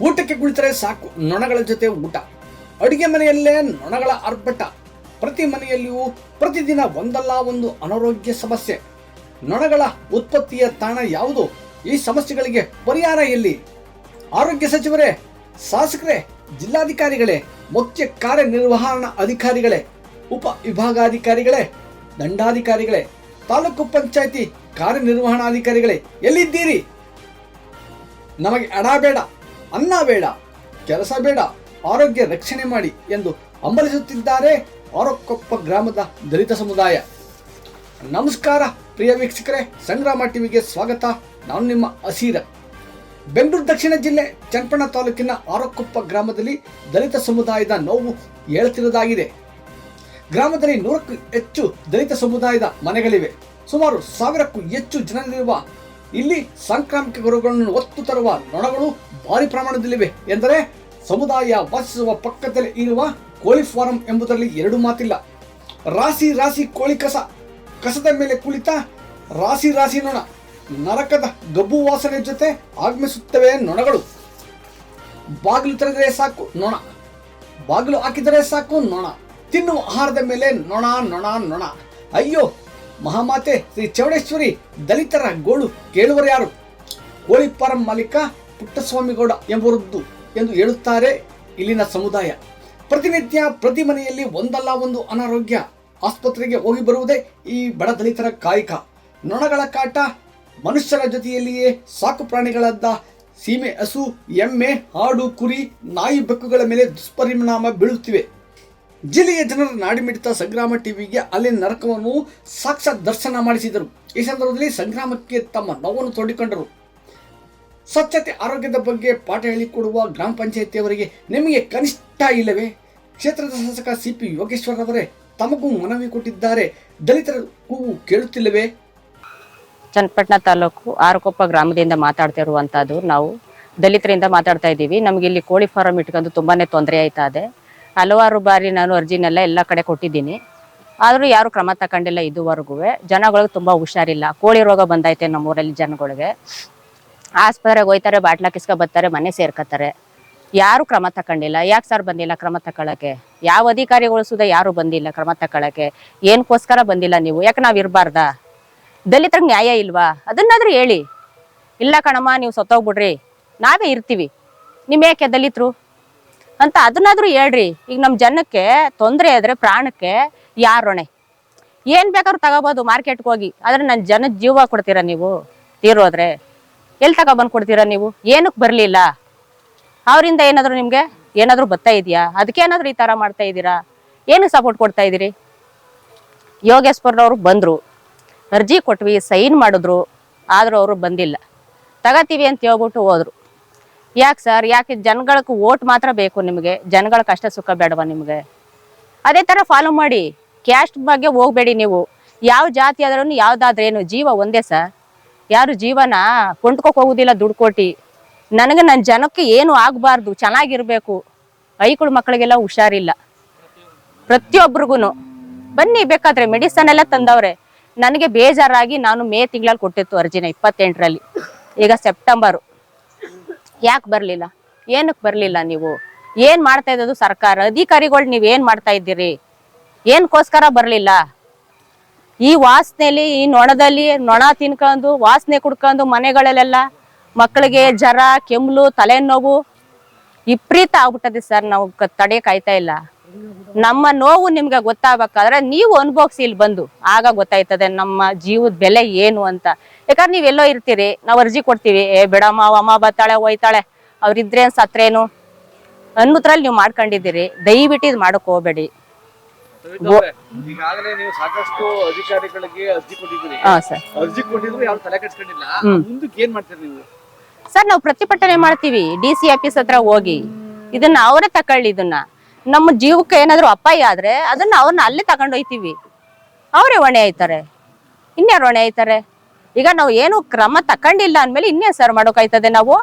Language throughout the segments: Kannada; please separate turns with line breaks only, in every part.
ಊಟಕ್ಕೆ ಕುಳಿತರೆ ಸಾಕು, ನೊಣಗಳ ಜೊತೆ ಊಟ. ಅಡಿಗೆ ಮನೆಯಲ್ಲೇ ನೊಣಗಳ ಆರ್ಭಟ. ಪ್ರತಿ ಮನೆಯಲ್ಲಿಯೂ ಪ್ರತಿದಿನ ಒಂದಲ್ಲ ಒಂದು ಅನಾರೋಗ್ಯ ಸಮಸ್ಯೆ. ನೊಣಗಳ ಉತ್ಪತ್ತಿಯ ತಾಣ ಯಾವುದು? ಈ ಸಮಸ್ಯೆಗಳಿಗೆ ಪರಿಹಾರ ಎಲ್ಲಿ? ಆರೋಗ್ಯ ಸಚಿವರೇ, ಶಾಸಕರೇ, ಜಿಲ್ಲಾಧಿಕಾರಿಗಳೇ, ಮುಖ್ಯ ಕಾರ್ಯನಿರ್ವಹಣಾ ಅಧಿಕಾರಿಗಳೇ, ಉಪ ವಿಭಾಗಾಧಿಕಾರಿಗಳೇ, ದಂಡಾಧಿಕಾರಿಗಳೇ, ತಾಲೂಕು ಪಂಚಾಯಿತಿ ಕಾರ್ಯನಿರ್ವಹಣಾಧಿಕಾರಿಗಳೇ ಎಲ್ಲಿದ್ದೀರಿ? ನಮಗೆ ಅಡಾಬೇಡ ಬೇಡ. ಅನ್ನ ಬೇಡ, ಕೆಲಸ ಬೇಡ, ಆರೋಗ್ಯ ರಕ್ಷಣೆ ಮಾಡಿ ಎಂದು ಹಂಬಲಿಸುತ್ತಿದ್ದಾರೆ ಆರೋಕೊಪ್ಪ ಗ್ರಾಮದ ದಲಿತ ಸಮುದಾಯ. ನಮಸ್ಕಾರ, ಪ್ರಿಯ ವೀಕ್ಷಕರೇ, ಸಂಗ್ರಾಮ ಟಿವಿಗೆ ಸ್ವಾಗತ. ನಾನು ನಿಮ್ಮ ಅಸೀರ. ಬೆಂಗಳೂರು ದಕ್ಷಿಣ ಜಿಲ್ಲೆ ಚನ್ನಪಣ ತಾಲೂಕಿನ ಆರೋಕೊಪ್ಪ ಗ್ರಾಮದಲ್ಲಿ ದಲಿತ ಸಮುದಾಯದ ನೋವು ಹೇಳ್ತಿರೋದಾಗಿದೆ ಗ್ರಾಮದಲ್ಲಿ ನೂರಕ್ಕೂ ಹೆಚ್ಚು ದಲಿತ ಸಮುದಾಯದ ಮನೆಗಳಿವೆ. ಸುಮಾರು ಸಾವಿರಕ್ಕೂ ಹೆಚ್ಚು ಜನರಿರುವ ಇಲ್ಲಿ ಸಾಂಕ್ರಾಮಿಕ ರೋಗಗಳನ್ನು ಒತ್ತು ತರುವ ನೊಣಗಳು ಭಾರಿ ಪ್ರಮಾಣದಲ್ಲಿವೆ ಎಂದರೆ ಸಮುದಾಯ ವಾಸಿಸುವ ಪಕ್ಕದಲ್ಲಿ ಇರುವ ಕೋಳಿ ಫಾರಂ ಎಂಬುದರಲ್ಲಿ ಎರಡು ಮಾತಿಲ್ಲ. ರಾಶಿ ರಾಶಿ ಕೋಳಿ ಕಸ, ಕಸದ ಮೇಲೆ ಕುಳಿತ ರಾಶಿ ರಾಶಿ ನೊಣ, ನರಕದ ಗಬ್ಬು ವಾಸನೆ ಜೊತೆ ಆಗಮಿಸುತ್ತವೆ ನೊಣಗಳು. ಬಾಗಿಲು ತೆರೆದರೆ ಸಾಕು ನೊಣ, ಬಾಗಿಲು ಹಾಕಿದರೆ ಸಾಕು ನೊಣ, ತಿನ್ನುವ ಆಹಾರದ ಮೇಲೆ ನೊಣ ನೊಣ ನೊಣ. ಅಯ್ಯೋ ಮಹಾಮಾತೆ ಶ್ರೀ ಚೌಡೇಶ್ವರಿ ದಲಿತರ ಗೋಳು ಕೇಳುವರು ಯಾರು? ಕೋಳಿ ಫಾರಂ ಮಾಲೀಕ ಪುಟ್ಟಸ್ವಾಮಿಗೌಡ ಎಂಬುವರದ್ದು ಎಂದು ಹೇಳುತ್ತಾರೆ ಇಲ್ಲಿನ ಸಮುದಾಯ. ಪ್ರತಿನಿತ್ಯ ಪ್ರತಿ ಮನೆಯಲ್ಲಿ ಒಂದಲ್ಲ ಒಂದು ಅನಾರೋಗ್ಯ. ಆಸ್ಪತ್ರೆಗೆ ಹೋಗಿ ಬರುವುದೇ ಈ ಬಡ ದಲಿತರ ಕಾಯಕ. ನೊಣಗಳ ಕಾಟ, ಮನುಷ್ಯರ ಜೊತೆಯಲ್ಲಿಯೇ ಸಾಕು ಪ್ರಾಣಿಗಳಾದ ಸೀಮೆ ಹಸು, ಎಮ್ಮೆ ಆಡು ಕುರಿ, ನಾಯಿ ಬೆಕ್ಕುಗಳ ಮೇಲೆ ದುಷ್ಪರಿಣಾಮ ಬೀಳುತ್ತಿವೆ. ಜಿಲ್ಲೆಯ ಜನರ ನಾಡಿಮಿಡಿತ ಸಂಗ್ರಾಮ ಟಿವಿಗೆ ಅಲ್ಲಿ ನರಕವನ್ನು ಸಾಕ್ಷಾತ್ ದರ್ಶನ ಮಾಡಿಸಿದರು. ಈ ಸಂದರ್ಭದಲ್ಲಿ ಸಂಗ್ರಾಮಕ್ಕೆ ತಮ್ಮ ನೋವನ್ನು ತೋಡಿಕೊಂಡರು. ಸ್ವಚ್ಛತೆ, ಆರೋಗ್ಯದ ಬಗ್ಗೆ ಪಾಠ ಹೇಳಿಕೊಡುವ ಗ್ರಾಮ ಪಂಚಾಯಿತಿಯವರಿಗೆ ನಿಮಗೆ ಕನಿಷ್ಠ ಇಲ್ಲವೇ? ಕ್ಷೇತ್ರದ ಶಾಸಕ ಸಿ ಪಿ ಯೋಗೇಶ್ವರ್ ಅವರೇ ತಮಗೂ ಮನವಿ ಕೊಟ್ಟಿದ್ದಾರೆ. ದಲಿತರ ಕೂಗು ಕೇಳುತ್ತಿಲ್ಲವೇ?
ಚನ್ನಪಟ್ಟಣ ತಾಲೂಕು ಆರಕೊಪ್ಪ ಗ್ರಾಮದಿಂದ ಮಾತಾಡ್ತಾ ಇರುವಂತಹದ್ದು ನಾವು ದಲಿತರಿಂದ ಮಾತಾಡ್ತಾ ಇದ್ದೀವಿ. ನಮಗೆ ಇಲ್ಲಿ ಕೋಳಿ ಫಾರಂ ಇಟ್ಕೊಂಡು ತುಂಬಾನೇ ತೊಂದರೆ ಆಯ್ತಾ ಇದೆ. ಹಲವಾರು ಬಾರಿ ನಾನು ಅರ್ಜಿನೆಲ್ಲ ಎಲ್ಲ ಕಡೆ ಕೊಟ್ಟಿದ್ದೀನಿ. ಆದರೂ ಯಾರು ಕ್ರಮ ತಗೊಂಡಿಲ್ಲ ಇದುವರೆಗೂ ಜನಗಳಿಗೆ ತುಂಬ ಹುಷಾರಿಲ್ಲ. ಕೋಳಿ ರೋಗ ಬಂದೈತೆ ನಮ್ಮೂರಲ್ಲಿ ಜನಗಳಿಗೆ. ಆಸ್ಪತ್ರೆಗೆ ಹೋಯ್ತಾರೆ, ಬಾಟ್ಲ ಕಿಸ್ಕೊ ಬರ್ತಾರೆ, ಮನೆ ಸೇರ್ಕೊತಾರೆ ಯಾರು ಕ್ರಮ ತಗೊಂಡಿಲ್ಲ. ಯಾಕೆ ಸರ್ ಬಂದಿಲ್ಲ ಕ್ರಮ ತಗೊಳಕ್ಕೆ? ಯಾವ ಅಧಿಕಾರಿಗಳು ಸುದ ಯಾರು ಬಂದಿಲ್ಲ ಕ್ರಮ ತಗೊಳಕ್ಕೆ? ಏನಕ್ಕೋಸ್ಕರ ಬಂದಿಲ್ಲ ನೀವು? ಯಾಕೆ ನಾವು ಇರಬಾರ್ದಾ? ದಲಿತರಿಗೆ ನ್ಯಾಯ ಇಲ್ವಾ? ಅದನ್ನಾದರೂ ಹೇಳಿ. ಇಲ್ಲ ಕಣಮ್ಮ, ನೀವು ಸತ್ತೋಗ್ಬಿಡ್ರಿ. ನಾವೇ ಇರ್ತೀವಿ. ನಿಮ್ಮೇಕೆ ದಲಿತರು? ಅಂತ ಅದನ್ನಾದ್ರೂ ಹೇಳ್ರಿ. ಈಗ ನಮ್ಮ ಜನಕ್ಕೆ ತೊಂದರೆ ಆದ್ರೆ ಪ್ರಾಣಕ್ಕೆ ಯಾರು ಹೊಣೆ? ಏನ್ ಬೇಕಾದ್ರೂ ತಗೋಬೋದು ಮಾರ್ಕೆಟ್ಗೆ ಹೋಗಿ. ಆದ್ರೆ ನನ್ನ ಜನ ಜೀವ ಕೊಡ್ತೀರಾ ನೀವು? ತೀರೋದ್ರೆ ಎಲ್ಲಿ ತಗೊಬಂದು ಕೊಡ್ತೀರಾ ನೀವು? ಏನಕ್ಕೆ ಬರಲಿಲ್ಲ? ಅವರಿಂದ ಏನಾದರೂ ನಿಮಗೆ ಏನಾದರೂ ಬರ್ತಾ ಇದೆಯಾ? ಅದಕ್ಕೆ ಏನಾದರೂ ಈ ತರ ಮಾಡ್ತಾ ಇದ್ದೀರಾ? ಏನಕ್ಕೆ ಸಪೋರ್ಟ್ ಕೊಡ್ತಾ ಇದ್ದೀರಿ? ಯೋಗೇಶ್ವರ್ರವ್ರು ಬಂದ್ರು. ಅರ್ಜಿ ಕೊಟ್ವಿ ಸೈನ್ ಮಾಡಿದ್ರು. ಆದ್ರೂ ಅವರು ಬಂದಿಲ್ಲ. ತಗತೀವಿ ಅಂತ ಹೇಳ್ಬಿಟ್ಟು ಹೋದ್ರು. ಯಾಕೆ ಸರ್? ಯಾಕೆ ಜನಗಳಕ್ಕೆ ಓಟ್ ಮಾತ್ರ ಬೇಕು ನಿಮಗೆ? ಜನಗಳ ಕಷ್ಟ ಸುಖ ಬೇಡವಾ ನಿಮಗೆ? ಅದೇ ಥರ ಫಾಲೋ ಮಾಡಿ. ಕ್ಯಾಸ್ಟ್ ಬಗ್ಗೆ ಹೋಗ್ಬೇಡಿ ನೀವು. ಯಾವ ಜಾತಿ ಆದ್ರೂ ಯಾವ್ದಾದ್ರೇನು ಜೀವ ಒಂದೇ ಸರ್. ಯಾರು ಜೀವನ ಕೊಂಡ್ಕೊಕ್ ಹೋಗುದಿಲ್ಲ ದುಡ್ಡು ಕೊಟ್ಟು ನನಗೆ ನನ್ನ ಜನಕ್ಕೆ ಏನು ಆಗಬಾರ್ದು? ಚೆನ್ನಾಗಿರ್ಬೇಕು. ಐಕುಳ ಮಕ್ಕಳಿಗೆಲ್ಲ ಹುಷಾರಿಲ್ಲ. ಪ್ರತಿಯೊಬ್ರಿಗೂ ಬನ್ನಿ ಬೇಕಾದ್ರೆ ಮೆಡಿಸನ್ ಎಲ್ಲ ತಂದವ್ರೆ. ನನಗೆ ಬೇಜಾರಾಗಿ ನಾನು ಮೇ ತಿಂಗಳಲ್ಲಿ ಕೊಟ್ಟಿತ್ತು ಅರ್ಜಿನ ಇಪ್ಪತ್ತೆಂಟರಲ್ಲಿ. ಈಗ ಸೆಪ್ಟೆಂಬರು ಯಾಕೆ ಬರಲಿಲ್ಲ? ಏನಕ್ಕೆ ಬರಲಿಲ್ಲ ನೀವು? ಏನು ಮಾಡ್ತಾ ಇದ್ದದು ಸರ್ಕಾರ? ಅಧಿಕಾರಿಗಳು ನೀವು ಏನು ಮಾಡ್ತಾ ಇದ್ದೀರಿ? ಏನಕ್ಕೋಸ್ಕರ ಬರಲಿಲ್ಲ? ಈ ವಾಸನೆಯಲ್ಲಿ ಈ ನೊಣದಲ್ಲಿ ನೊಣ ತಿನ್ಕೊಂಡು ವಾಸನೆ ಕುಡ್ಕೊಂಡು ಮನೆಗಳಲ್ಲೆಲ್ಲ ಮಕ್ಕಳಿಗೆ ಜ್ವರ, ಕೆಮ್ಲು, ತಲೆನೋವು ವಿಪರೀತ ಆಗ್ಬಿಟ್ಟದೆ ಸರ್. ನಾವು ಕ- ಕಾಯ್ತಾ ಇಲ್ಲ. ನಮ್ಮ ನೋವು ನಿಮ್ಗೆ ಗೊತ್ತಾಗಬೇಕಾದ್ರೆ ನೀವು ಅನುಭವಿಸಿ ಇಲ್ಲಿ ಬಂದು. ಆಗ ಗೊತ್ತಾಯ್ತದೆ ನಮ್ಮ ಜೀವದ ಬೆಲೆ ಏನು ಅಂತ. ಯಾಕಂದ್ರೆ ನೀವೆಲ್ಲೋ ಇರ್ತೀರಿ ನಾವು ಅರ್ಜಿ ಕೊಡ್ತೀವಿ ಏ ಬಿಡಮ್ಮ ಅಮ್ಮ ಬತ್ತಾಳೆ ಹೋಯ್ತಾಳೆ ಅವ್ರಿದ್ರೇನ್ ಸತ್ರೇನು? ಅನ್ನೋದ್ರಲ್ಲಿ ನೀವು ಮಾಡ್ಕೊಂಡಿದ್ದೀರಿ. ದಯವಿಟ್ಟು ಇದು ಮಾಡಕ್ ಹೋಗ್ಬೇಡಿ.
ಈಗಾಗಲೇ ನೀವು ಸಾಕಷ್ಟು ಅಧಿಕಾರಿಗಳಿಗೆ ಅರ್ಜಿ ಕೊಟ್ಟಿದ್ದೀರಿ.
ಹಾ ಸರ್.
ಅರ್ಜಿ ಕೊಟ್ಟಿದ್ರು ಯಾರು ತಲೆ ಕೆಡ್ಸ್ಕೊಂಡಿಲ್ಲ.
ಹ್ಮ್.
ಮುಂದಕ್ಕೆ ಏನ್ ಮಾಡ್ತೀರಿ ನೀವು?
ಸರ್ ನಾವು ಪ್ರತಿಭಟನೆ ಮಾಡ್ತೀವಿ. ಡಿ ಸಿ ಆಫೀಸ್ ಹತ್ರ ಹೋಗಿ. ಇದನ್ನ ಅವರೇ ತಕೊಳ್ಳಿ ಇದನ್ನ. ನಮ್ಮ ಜೀವಕ್ಕೆ ಏನಾದ್ರು ಅಪಾಯ ಆದ್ರೆ ಅದನ್ನ ಅವ್ರನ್ನ ಅಲ್ಲೇ ತಗೊಂಡೊಯ್ತೀವಿ ಅವರೇ ಹೊಣೆ ಆಯ್ತಾರೆ. ಇನ್ಯಾರು ಹೊಣೆ ಆಯ್ತಾರೆ? ಈಗ ನಾವು ಏನು ಕ್ರಮ ತಕೊಂಡಿಲ್ಲ ಅಂದ್ಮೇಲೆ ಇನ್ಯಾ ಸರ್ ಮಾಡೋಕಾಯ್ತದೆ ನಾವು?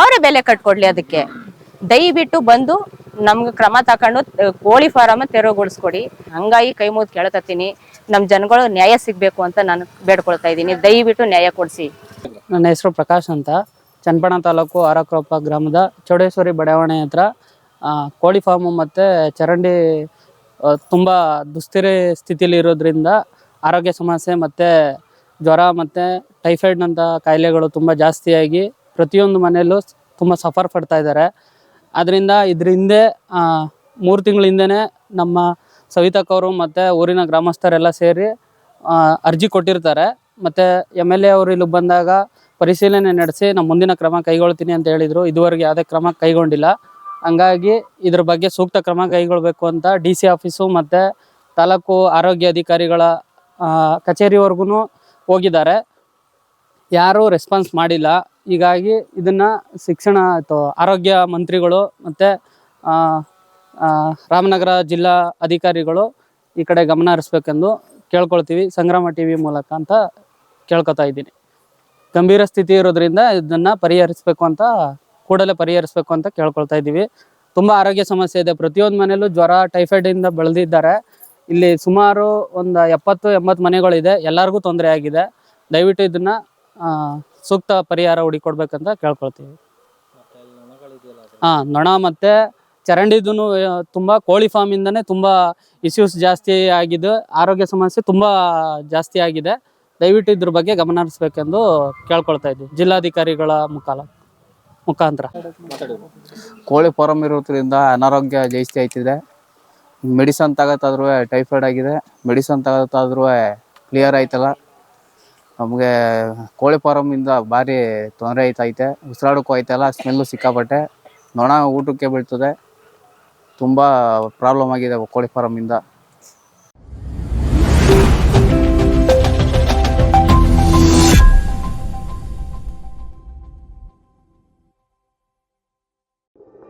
ಅವರೇ ಬೆಲೆ ಕಟ್ಕೊಡ್ಲಿ ಅದಕ್ಕೆ. ದಯವಿಟ್ಟು ಬಂದು ನಮ್ಗೆ ಕ್ರಮ ತಕೊಂಡು ಕೋಳಿ ಫಾರಮ್ ತೆರವುಗೊಳಿಸ್ಕೊಡಿ. ಹಂಗಾಗಿ ಕೈ ಮುಗಿದು ಕೇಳತೀನಿ ನಮ್ಮ ಜನಗಳು ನ್ಯಾಯ ಸಿಗ್ಬೇಕು ಅಂತ ನಾನು ಬೇಡ್ಕೊಳ್ತಾ ಇದ್ದೀನಿ. ದಯವಿಟ್ಟು ನ್ಯಾಯ ಕೊಡಿಸಿ.
ನನ್ನ ಹೆಸರು ಪ್ರಕಾಶ್ ಅಂತ. ಚನ್ನಪಣ ತಾಲೂಕು ಆರಕ್ರೋಪ ಗ್ರಾಮದ ಚೌಡೇಶ್ವರಿ ಬಡಾವಣೆ ಹತ್ರ ಕೋಳಿ ಫಾರ್ಮು ಮತ್ತು ಚರಂಡಿ ತುಂಬ ದುಸ್ಥಿರ ಸ್ಥಿತಿಯಲ್ಲಿ ಇರೋದ್ರಿಂದ ಆರೋಗ್ಯ ಸಮಸ್ಯೆ ಮತ್ತು ಜ್ವರ ಮತ್ತು ಟೈಫಾಯ್ಡ್ನಂಥ ಕಾಯಿಲೆಗಳು ತುಂಬ ಜಾಸ್ತಿಯಾಗಿ ಪ್ರತಿಯೊಂದು ಮನೆಯಲ್ಲೂ ತುಂಬ ಸಫರ್ ಪಡ್ತಾ ಇದ್ದಾರೆ. ಅದರಿಂದ ಇದ್ರ ಹಿಂದೆ ಮೂರು ತಿಂಗಳ ಹಿಂದೆನೇ ನಮ್ಮ ಸವಿತಕ್ಕವರು ಮತ್ತು ಊರಿನ ಗ್ರಾಮಸ್ಥರೆಲ್ಲ ಸೇರಿ ಅರ್ಜಿ ಕೊಟ್ಟಿರ್ತಾರೆ. ಮತ್ತು ಎಂ ಎಲ್ ಎ ಅವರು ಇಲ್ಲಿ ಬಂದಾಗ ಪರಿಶೀಲನೆ ನಡೆಸಿ ನಮ್ಮ ಮುಂದಿನ ಕ್ರಮ ಕೈಗೊಳ್ತೀನಿ ಅಂತ ಹೇಳಿದರು. ಇದುವರೆಗೆ ಯಾವುದೇ ಕ್ರಮ ಕೈಗೊಂಡಿಲ್ಲ. ಹಂಗಾಗಿ ಇದ್ರ ಬಗ್ಗೆ ಸೂಕ್ತ ಕ್ರಮ ಕೈಗೊಳ್ಬೇಕು ಅಂತ ಡಿ ಸಿ ಆಫೀಸು ಮತ್ತು ತಾಲೂಕು ಆರೋಗ್ಯ ಅಧಿಕಾರಿಗಳ ಕಚೇರಿವರೆಗೂ ಹೋಗಿದ್ದಾರೆ. ಯಾರೂ ರೆಸ್ಪಾನ್ಸ್ ಮಾಡಿಲ್ಲ. ಹೀಗಾಗಿ ಇದನ್ನು ಶಿಕ್ಷಣ ಅಥವಾ ಆರೋಗ್ಯ ಮಂತ್ರಿಗಳು ಮತ್ತು ರಾಮನಗರ ಜಿಲ್ಲಾ ಅಧಿಕಾರಿಗಳು ಈ ಕಡೆ ಗಮನ ಹರಿಸ್ಬೇಕೆಂದು ಕೇಳ್ಕೊಳ್ತೀವಿ ಸಂಗ್ರಾಮ ಟಿ ವಿ ಮೂಲಕ ಅಂತ ಕೇಳ್ಕೊತಾ ಇದ್ದೀನಿ. ಗಂಭೀರ ಸ್ಥಿತಿ ಇರೋದ್ರಿಂದ ಇದನ್ನು ಪರಿಹರಿಸಬೇಕು ಅಂತ ಕೂಡಲೇ ಪರಿಹರಿಸಬೇಕು ಅಂತ ಕೇಳ್ಕೊಳ್ತಾ ಇದ್ದೀವಿ. ತುಂಬ ಆರೋಗ್ಯ ಸಮಸ್ಯೆ ಇದೆ. ಪ್ರತಿಯೊಂದು ಮನೆಯಲ್ಲೂ ಜ್ವರ ಟೈಫಾಯ್ಡಿಂದ ಬೆಳೆದಿದ್ದಾರೆ. ಇಲ್ಲಿ ಸುಮಾರು ಒಂದು ಎಪ್ಪತ್ತು, ಎಂಬತ್ತು ಮನೆಗಳಿದೆ. ಎಲ್ಲರಿಗೂ ತೊಂದರೆ ಆಗಿದೆ. ದಯವಿಟ್ಟು ಇದನ್ನ ಸೂಕ್ತ ಪರಿಹಾರ ಹುಡಿಕೊಡ್ಬೇಕಂತ ಕೇಳ್ಕೊಳ್ತೀವಿ. ಹಾಂ, ನೊಣ ಮತ್ತು ಚರಂಡಿದೂ ತುಂಬ ಕೋಳಿ ಫಾರ್ಮಿಂದನೇ ತುಂಬ ಇಶ್ಯೂಸ್ ಜಾಸ್ತಿ ಆಗಿದೆ ಆರೋಗ್ಯ ಸಮಸ್ಯೆ ತುಂಬ ಜಾಸ್ತಿ ಆಗಿದೆ. ದಯವಿಟ್ಟು ಇದ್ರ ಬಗ್ಗೆ ಗಮನ ಹರಿಸ್ಬೇಕೆಂದು ಕೇಳ್ಕೊಳ್ತಾ ಇದ್ದೀವಿ. ಜಿಲ್ಲಾಧಿಕಾರಿಗಳ ಮುಖಾಲ. ಮುಖಾಂತರ.
ಕೋಳಿ ಫಾರಂ ಇರೋದ್ರಿಂದ ಅನಾರೋಗ್ಯ ಜಾಸ್ತಿ ಆಯ್ತಿದೆ. ಮೆಡಿಸನ್ ತಗೋತಾದ್ರೂ ಟೈಫಾಯ್ಡ್ ಆಗಿದೆ. ಮೆಡಿಸನ್ ತಗೋತಾದ್ರೂ ಕ್ಲಿಯರ್ ಆಯ್ತಲ್ಲ. ನಮಗೆ ಕೋಳಿ ಫಾರಮಿಂದ ಭಾರಿ ತೊಂದರೆ ಆಯ್ತೈತೆ ಉಸಿರಾಡೋಕ್ಕೂ ಆಯ್ತಲ್ಲ ಸ್ಮೆಲ್ಲು ಸಿಕ್ಕಾಪಟ್ಟೆ. ನೊಣ ಊಟಕ್ಕೆ ಬೀಳ್ತದೆ. ತುಂಬ ಪ್ರಾಬ್ಲಮ್ ಆಗಿದೆ ಕೋಳಿ ಫಾರಮಿಂದ